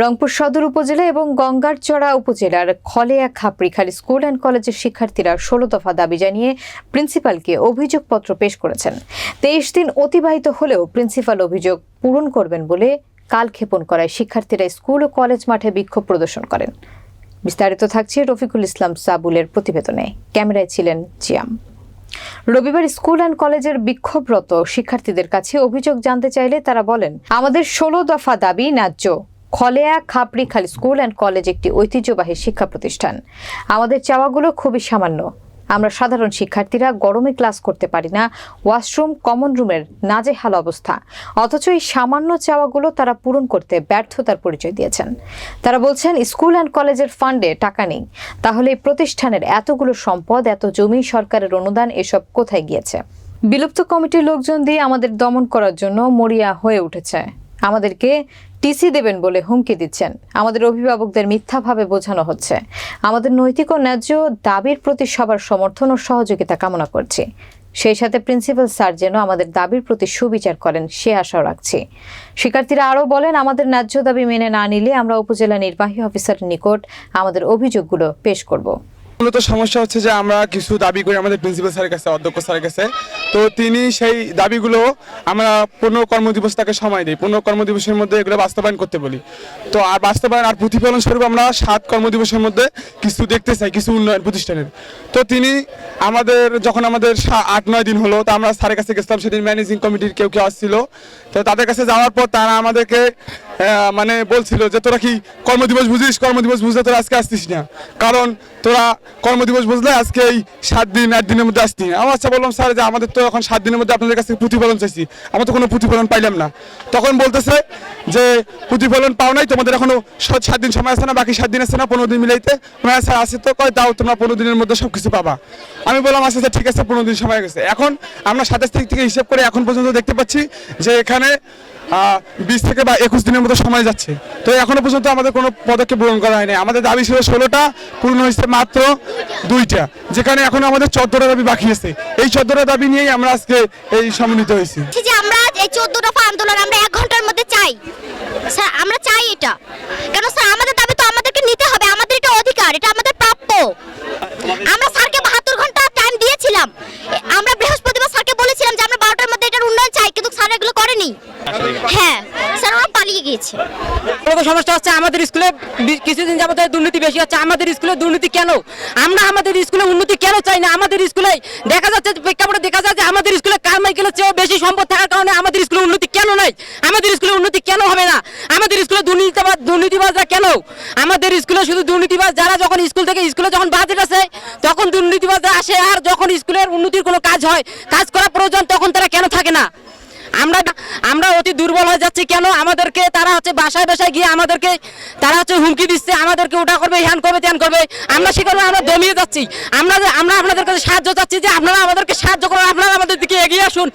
রংপুর সদর উপজেলা এবং গঙ্গারচড়া উপজেলার খলেয়া খাপড়িখালী স্কুল অ্যান্ড কলেজের শিক্ষার্থীরা ষোলো দফা দাবি জানিয়ে প্রিন্সিপালকে অভিযোগপত্র পেশ করেছেন। তেইশ দিন অতিবাহিত হলেও প্রিন্সিপাল অভিযোগ পূরণ করবেন বলে কালক্ষেপণ করায় শিক্ষার্থীরা স্কুল ও কলেজ মাঠে বিক্ষোভ প্রদর্শন করেন। বিস্তারিত থাকছে রফিকুল ইসলাম সাবুলের প্রতিবেদনে। ক্যামেরায় ছিলেন জিয়াম। রবিবার স্কুল অ্যান্ড কলেজের বিক্ষোভরত শিক্ষার্থীদের কাছে অভিযোগ জানতে চাইলে তারা বলেন, আমাদের ষোলো দফা দাবি ন্যায্য। খলেয়া খাপড়ি খালি স্কুল অ্যান্ড কলেজ একটি ঐতিহ্যবাহী শিক্ষা প্রতিষ্ঠান। আমাদের চাওয়াগুলো খুবই সামান্য। আমরা সাধারণ শিক্ষার্থীরা গরমে ক্লাস করতে পারি না, ওয়াশরুম, কমন রুমের নাজেহাল অবস্থা। অথচ এই সামান্য চাওয়াগুলো তারা পূরণ করতে ব্যর্থতার পরিচয় দিয়েছেন। তারা বলছেন, স্কুল অ্যান্ড কলেজের ফান্ডে টাকা নেই। তাহলে এই প্রতিষ্ঠানের এতগুলো সম্পদ, এত জমি সরকারের অনুদান এসব কোথায় গিয়েছে? বিলুপ্ত কমিটির লোকজন দিয়ে আমাদের দমন করার জন্য মরিয়া হয়ে উঠেছে। আমাদেরকে টিসি দেবেন বলে হুমকি দিচ্ছেন। আমাদের অভিভাবকদের মিথ্যাভাবে বোঝানো হচ্ছে। আমাদের নৈতিক ও ন্যায্য দাবির প্রতি সবার সমর্থন ও সহযোগিতা কামনা করছি। সেই সাথে প্রিন্সিপাল স্যার যেন আমাদের দাবির প্রতি সুবিচার করেন, সে আশাও রাখছি। শিক্ষার্থীরা আরও বলেন, আমাদের ন্যায্য দাবি মেনে না নিলে আমরা উপজেলা নির্বাহী অফিসারের নিকট আমাদের অভিযোগগুলো পেশ করব। মূলত সমস্যা হচ্ছে যে আমরা কিছু দাবি করি আমাদের প্রিন্সিপাল স্যারের কাছে, অধ্যক্ষ স্যারের কাছে তো তিনি সেই দাবিগুলো আমরা পনেরো কর্মদিবস তাকে সময় দিই। পনেরো কর্মদিবসের মধ্যে এগুলো বাস্তবায়ন করতে বলি। তো আর বাস্তবায়ন আর প্রতিফলন স্বরূপ আমরা সাত কর্মদিবসের মধ্যে কিছু দেখতে চাই, কিছু উন্নয়ন প্রতিষ্ঠানের। তো তিনি আমাদের, যখন আমাদের আট, নয় দিন হলো, তো আমরা স্যারের কাছে গেছিলাম, সেদিন ম্যানেজিং কমিটির কেউ কেউ আসছিল। তো তাদের কাছে যাওয়ার পর তারা আমাদেরকে মানে বলছিল যে, তোরা কি কর্মদিবস বুঝিস? কর্মদিবস বুঝলে তোরা আজকে আসতিস না। কারণ তোরা কর্মদিবস বুঝলে আজকে এই সাত দিন, আট দিনের মধ্যে আসতি না। আমার আচ্ছা বললাম, স্যার, যে আমাদের তো এখন সাত দিনের মধ্যে আপনাদের কাছে প্রতিফলন চাইছি। আমরা তো কোনো প্রতিফলন পাইলাম না। তখন বলতেছে যে, প্রতিফলন পাও নাই, তোমাদের এখনও সাত দিন সময় আছে না, বাকি সাত দিন আছে না, পনেরো দিন মিলাইতে। স্যার আছে তো, কয় তাও তোমরা পনেরো দিনের মধ্যে সব কিছু পাবা। আমি বললাম আচ্ছা ঠিক আছে, পনেরো দিন সময় গেছে। এখন আমরা সাতাশ তারিখ থেকে হিসেব করে এখন পর্যন্ত দেখতে পাচ্ছি যে, এখানে বিশ থেকে বা একুশ দিনের মতো সময় যাচ্ছে। তো এখনও পর্যন্ত আমাদের কোনো পদক্ষেপ গ্রহণ করা হয়নি। আমাদের দাবি ছিল ষোলোটা, পূর্ণ হয়েছে মাত্র দুইটা, যেখানে এখন আমাদের চোদ্দটা দাবি বাকি আছে। এই চোদ্দটা দাবি নিয়েই আমরা আজকে এই সম্মিলিত হয়েছি। আমরা এই চোদ্দ হ্যাঁ স্যার ওরা পালিয়ে গিয়েছে। মূলত সমস্যা হচ্ছে আমাদের স্কুলে কিছুদিন যাবত দুর্নীতি বেশি হচ্ছে। আমাদের স্কুলে দুর্নীতি কেন? আমরা আমাদের স্কুলে উন্নতি কেন চাই না? আমাদের স্কুলে দেখা যাচ্ছে প্রেক্ষাপটে দেখা যায় যে আমাদের স্কুলে কারমাইকেলের চেয়েও বেশি সম্পদ থাকার কারণে আমাদের স্কুলে উন্নতি কেন নাই? আমাদের স্কুলে উন্নতি কেন হবে না? আমাদের স্কুলে দুর্নীতিবাজ দুর্নীতিবাজরা কেন? আমাদের স্কুলে শুধু দুর্নীতিবাজ যারা যখন স্কুল থেকে স্কুলে যখন বাজেট আসে, তখন দুর্নীতিবাজরা আসে। আর যখন স্কুলের উন্নতির কোনো কাজ হয়, কাজ করা প্রয়োজন, তখন তারা কেন থাকে না? আমরা আমরা অতি দুর্বল হয়ে যাচ্ছি কেন? আমাদেরকে তারা হচ্ছে বাসায় বাসায় গিয়ে আমাদেরকে তারা হচ্ছে হুমকি দিচ্ছে, আমাদেরকে ওটা করবে হ্যান করবে ত্যান করবে। আমরা সে কারণে আমরা দমিয়ে যাচ্ছি। আমরা আমরা আপনাদের কাছে সাহায্য চাচ্ছি যে আপনারা আমাদেরকে সাহায্য করুন, আপনারা আমাদের দিকে এগিয়ে আসুন।